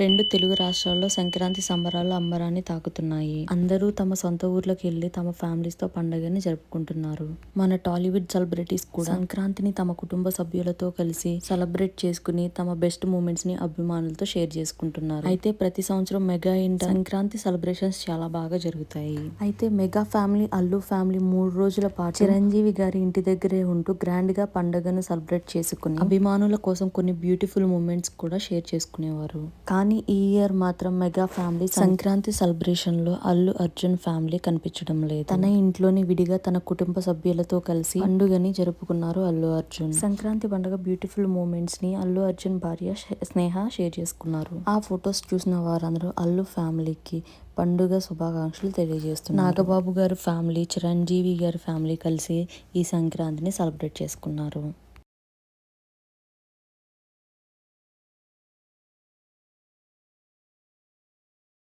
రెండు తెలుగు రాష్ట్రాల్లో సంక్రాంతి సంబరాలు అంబరాన్ని తాకుతున్నాయి. అందరూ తమ సొంత ఊర్లోకి వెళ్ళి తమ ఫ్యామిలీస్తో పండుగని జరుపుకుంటున్నారు. మన టాలీవుడ్ సెలబ్రిటీస్ కూడా సంక్రాంతిని తమ కుటుంబ సభ్యులతో కలిసి సెలబ్రేట్ చేసుకుని తమ బెస్ట్ మూమెంట్స్ని అభిమానులతో షేర్ చేసుకుంటున్నారు. అయితే ప్రతి సంవత్సరం మెగా ఇంటర్ సంక్రాంతి సెలబ్రేషన్స్ చాలా బాగా జరుగుతాయి. అయితే మెగా ఫ్యామిలీ అల్లు ఫ్యామిలీ మూడు రోజుల పాటు చిరంజీవి గారి ఇంటి దగ్గరే ఉంటూ గ్రాండ్గా పండుగను సెలబ్రేట్ చేసుకుని అభిమానుల కోసం కొన్ని బ్యూటిఫుల్ మూమెంట్స్ కూడా షేర్ చేసుకునేవారు. కానీ ఈ ఇయర్ మాత్రం మెగా ఫ్యామిలీ సంక్రాంతి సెలబ్రేషన్లో అల్లు అర్జున్ ఫ్యామిలీ కనిపించడం లేదు. తన ఇంట్లోని విడిగా తన కుటుంబ సభ్యులతో కలిసి పండుగని జరుపుకున్నారు అల్లు అర్జున్. సంక్రాంతి పండుగ బ్యూటిఫుల్ మూమెంట్స్ని అల్లు అర్జున్ భార్య స్నేహ షేర్ చేసుకున్నారు. ఆ ఫొటోస్ చూసిన వారందరూ అల్లు ఫ్యామిలీకి పండుగ శుభాకాంక్షలు తెలియజేస్తున్నారు. నాగబాబు గారి ఫ్యామిలీ చిరంజీవి గారి ఫ్యామిలీ కలిసి ఈ సంక్రాంతిని సెలబ్రేట్ చేసుకున్నారు.